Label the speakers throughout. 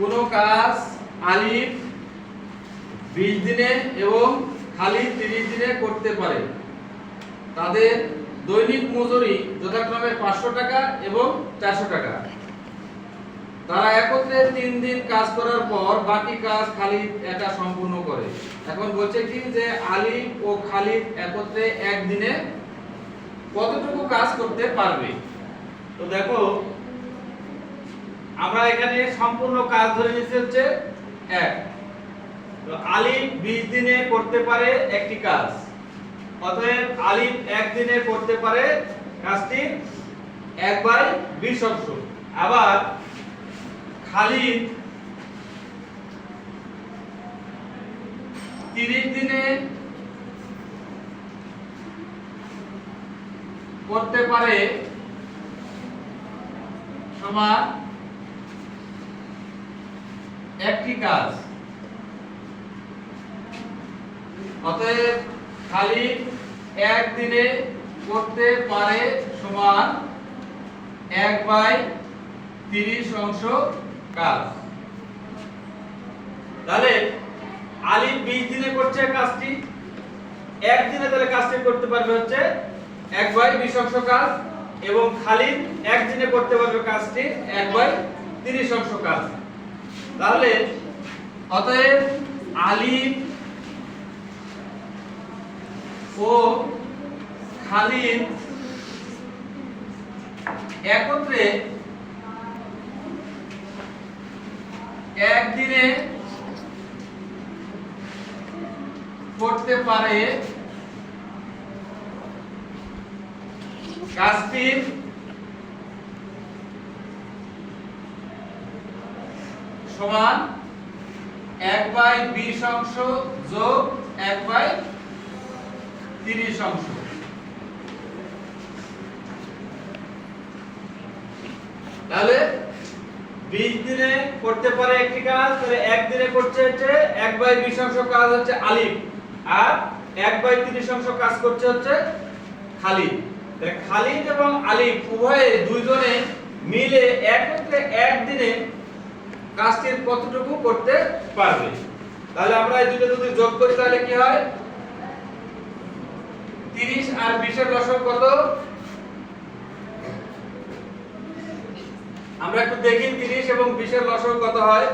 Speaker 1: কোনো কাজ আলিফ বিশ দিনে এবং খালি তিরিশ দিনে করতে পারে। তাদের দৈনিক মজুরি যথাক্রমে পাঁচশো টাকা এবং চারশো টাকা। তারা একত্রে তিন দিন কাজ করার পর বাকি কাজ খালিদ একা সম্পূর্ণ করে। এখন বলছে কি যে আলিফ ও খালিদ একত্রে একদিনে কতটুকু কাজ করতে পারবে?
Speaker 2: তো দেখো আমরা এখানে সম্পূর্ণ কাজ ধরে নিচ্ছি হচ্ছে এক। তো আলিফ বিশ দিনে করতে পারে একটি কাজ। অতএব আলিফ একদিনে করতে পারে কাজটি এক বাই বিশ অংশ। আবার খালিদ
Speaker 1: তিরিশ দিনে করতে পারে সমান একটি কাজ। অতএব খালি একদিনে করতে পারে সমান এক বাই তিরিশ অংশ কাজ।
Speaker 2: তাহলে আলিফ বিশ দিনে করছে কাজটি, একদিনে তাহলে কাজটি করতে পারবে হচ্ছে এক বাই বিশ অংশ কাজ এবং খালিদ একদিনে করতে পারবে কাজটি এক বাই তিরিশ অংশ কাজ। তাহলে
Speaker 1: অতএব আলিফ ও খালিদ একত্রে একদিনে করতে পারে কাজটির সমান এক বাই বিশ অংশ যোগ এক বাই তিরিশ অংশ।
Speaker 2: তাহলে বিশ দিনে করতে পারে একটি কাজ, তাহলে একদিনে করছে হচ্ছে এক বাই বিশ অংশ কাজ হচ্ছে আলিফ, আর এক বাই তিরিশ অংশ কাজ করছে হচ্ছে খালিদ। তাহলে খালিদ এবং আলিফ উভয়ে দুইজনে মিলে এক একত্রে একদিনে কাজটির কতটুকু করতে পারবে? তাহলে আমরা এই দুটো যদি যোগ করি, তাহলে কি হয়?
Speaker 1: তিরিশ আর বিশের দশক কত?
Speaker 2: আমরা একটু দেখি তিরিশ এবং বিশের লসক কত হয়?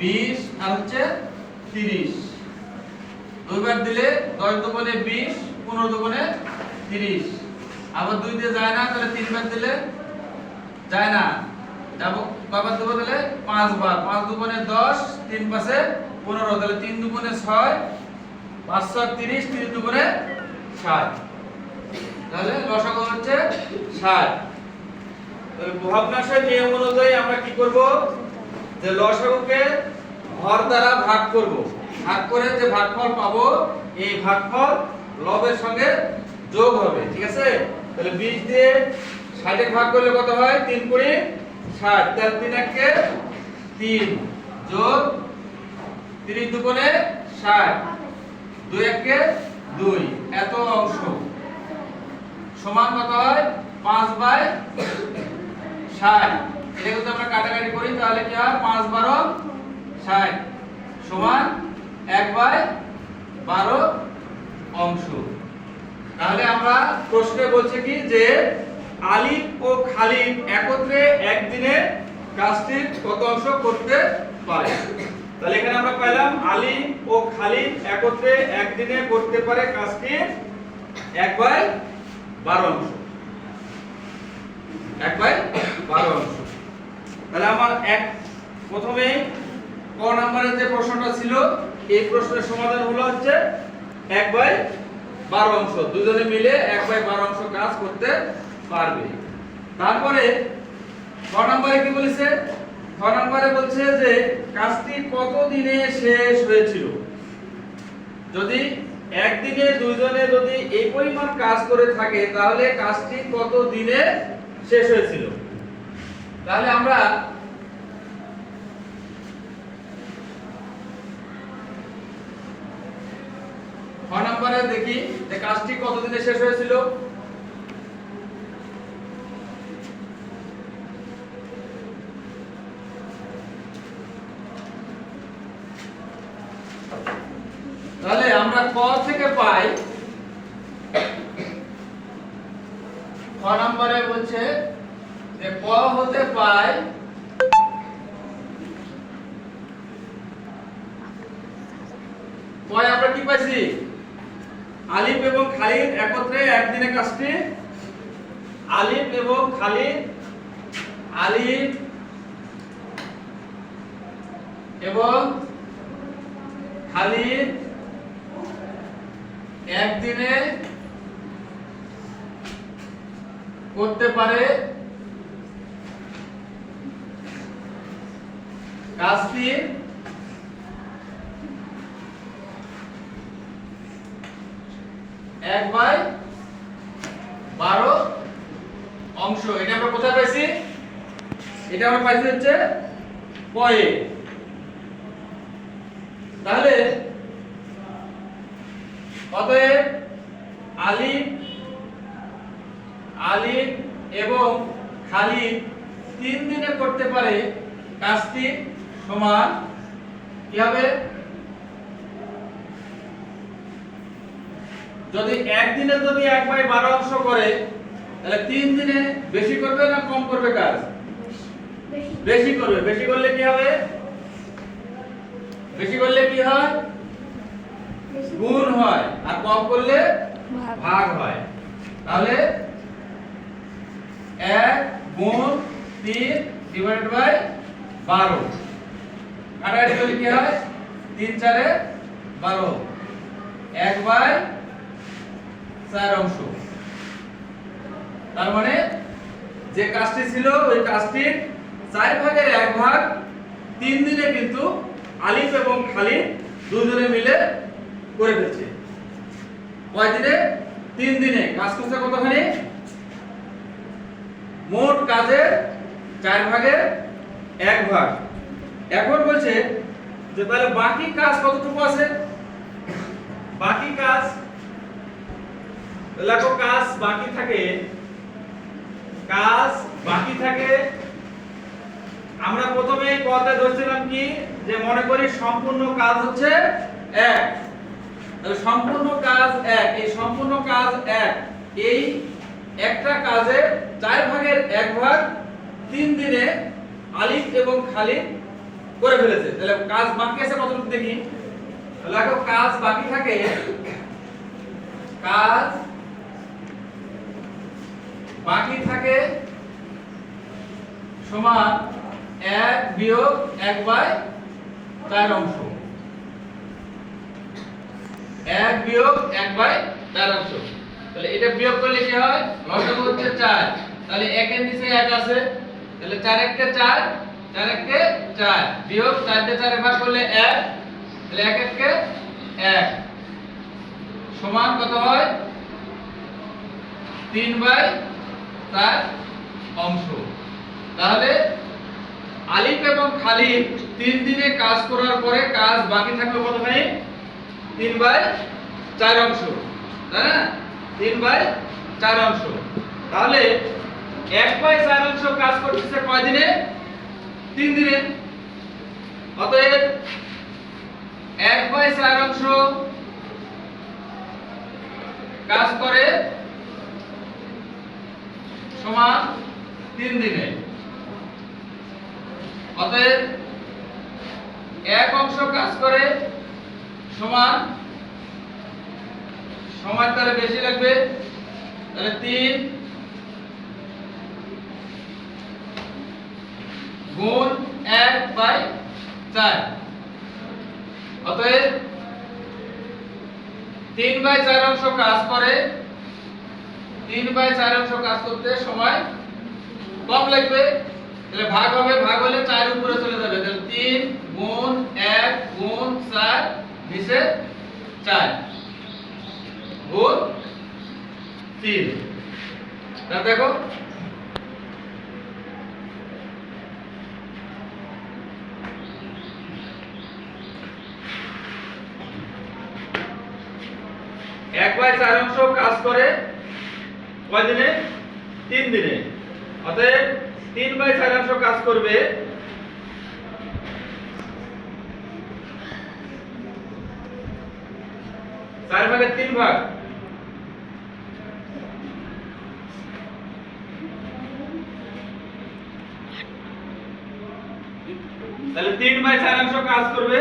Speaker 1: বিশ আর হচ্ছে তিরিশ। দুইবার দিলে দশ দুগুণে বিশ, পনেরো দুগুণে তিরিশ। আবার দুই দিয়ে যায় না, তাহলে তিনবার দিলে যায় না। যাব কবার দেবো তাহলে? পাঁচবার পাঁচ দুগুণে দশ, তিন পাশে পনেরো। তাহলে তিন দুগুণে ছয় পাঁচশো তিরিশ, তিন দুগুণে ষাট। তাহলে লসাগু হচ্ছে ষাট।
Speaker 2: তাহলে নিয়ম অনুযায়ী আমরা কি করব? যে লসাগুকে হর দ্বারা ভাগ করব।
Speaker 1: ভাগ করে যে ভাগফল পাবো,
Speaker 2: এই ভাগফল
Speaker 1: লবের সঙ্গে যোগ হবে।
Speaker 2: ঠিক আছে? তাহলে 20 দিয়ে 60 ভাগ করলে কত হয়? 3 কুড়ি। 60 তাহলে 3 একে
Speaker 1: 3 যোগ 30 দুগুণে 60 দুই একে 2 এত অংশ। সমান কত হয়? 5 বাই 60 এটা যদি আমরা কাটাকাটি করি, তাহলে কি হয়? 5 12 60 সমান 1 বাই 12 অংশ।
Speaker 2: তাহলে আমরা প্রশ্নে বলছে কি? যে আলিফ ও খালিদ একত্রে একদিনে কাজটির কত অংশ করতে পারে। তাহলে এখানে আমরা পেলাম আলিফ ও খালিদ একত্রে একদিনে করতে পারে কাজটি এক বাই বারো অংশ। এক বাই বারো অংশ। তাহলে আমার এক, প্রথমে
Speaker 1: ক নম্বরের যে প্রশ্নটা ছিল,
Speaker 2: এই প্রশ্নের সমাধান হলো হচ্ছে এক বাই
Speaker 1: বারো অংশ। দুজনে মিলে এক বাই বারো অংশ কাজ করতে পারবে। তারপরে ছ নম্বরে কি বলেছে? ছ নম্বরে বলছে যে, কাজটি কত দিনে শেষ হয়েছিল? যদি একদিনে দুইজনে যদি এই পরিমাণ কাজ করে থাকে, তাহলে কাজটি কত দিনে শেষ হয়েছিল? তাহলে আমরা ছ নম্বরে দেখি যে, কাজটি কতদিনে শেষ হয়েছিল আমরা ক থেকে পাই খ নম্বরে বলছে যে ক হতে পাই কয় আমরা কি পাইছি? আলিফ এবং খালিদ একত্রে একদিনে কাজটি? আলিফ এবং খালিদ, আলিফ এবং খালিদ একদিনে করতে পারে। কাজটি এক বাই বারো অংশ। এটা আমরা কোথায় পাইছি? এটা আমরা পাইছি হচ্ছে পয়ে। তাহলে অতএব আলিফ আলিফ এবং খালিদ তিন দিনে করতে পারে কাজটি সমান কি হবে? যদি একদিনে যদি এক বাই বারো অংশ করে তাহলে তিন দিনে বেশি করবে না কম করবে কাজ? বেশি। করবে। বেশি করলে কি হবে? বেশি করলে কি হয়? গুণ হয়। আর কম করলে ভাগ হয়। তাহলে এক গুণ তিন ডিভাইডেড বাই বারো। কাটাকাটি করলে কি হয়? তিন চারে বারো। এক বাই চার অংশ। তার মানে যে কাজটি ছিল, ওই কাজটির চার ভাগের এক ভাগ তিন দিনে কিন্তু আলিফ এবং খালিদ দুজনে মিলে করে ফেলছে। কয় দিনে? তিন দিনে। কাজ করছে কতখানি? মোট কাজের চার ভাগের এক ভাগ। এখন বলছে যে তাহলে বাকি কাজ কতটুকু আছে?
Speaker 2: বাকি কাজ লেখো কাজ বাকি থাকে, কাজ বাকি থাকে, আমরা প্রথমে কথা ধরছিলাম কি? যে মনে করি সম্পূর্ণ কাজ হচ্ছে
Speaker 1: এক। সম্পূর্ণ কাজ এক, এই সম্পূর্ণ কাজ এক, এই একটা কাজের চার ভাগের এক ভাগ তিন দিনে আলিফ এবং খালিদ করে ফেলেছে। তাহলে কাজ বাকি আছে কতটুকু দেখি? লেখো কাজ বাকি থাকে, কাজ বাকি থাকে সমান এক বিয়োগ এক বাই চার অংশ। এক বিয়োগ এক বাই চার অংশ। তাহলে এটা বিয়োগ করলে কি হয়? লসাগু হচ্ছে চার। তাহলে একের নিচে এক আছে। তাহলে চার এককে চার চার এককে চার। বিয়োগ চার দিয়ে চারে ভাগ করলে এক। তাহলে এক এককে এক। সমান কত হয়? তিন বাই চার অংশ। তাহলে আলিফ এবং খালিদ তিন দিনে কাজ করার পরে কাজ বাকি থাকল কতখানি? তিন বাই চার অংশ। তাই না? তিন বাই চার অংশ। তাহলে এক বাই চার অংশ কাজ করতেছে কয় দিনে তিন দিনে। অতএব এক বাই চার অংশ কাজ করে সমান তিন দিনে। অতএব এক অংশ কাজ করে সমান সময় তাহলে বেশি লাগবে। তাহলে তিন, গুণ এক বাই চার। অতএব তিন বাই চার অংশ কাজ করে, তিন বাই চার অংশ কাজ করতে সময় কম লাগবে। তাহলে ভাগ হবে, ভাগ হলে চার উপরে চলে যাবে। তাহলে তিন গুণ এক গুণ চার নিচে চার। গুণ তিন দেখো।
Speaker 2: এক বাই চার অংশ কাজ করে কয় দিনে? তিন দিনে। অতএব তিন বাই চার অংশ কাজ করবে। চার ভাগের তিন ভাগ তাহলে তিন বাই চার অংশ কাজ করবে।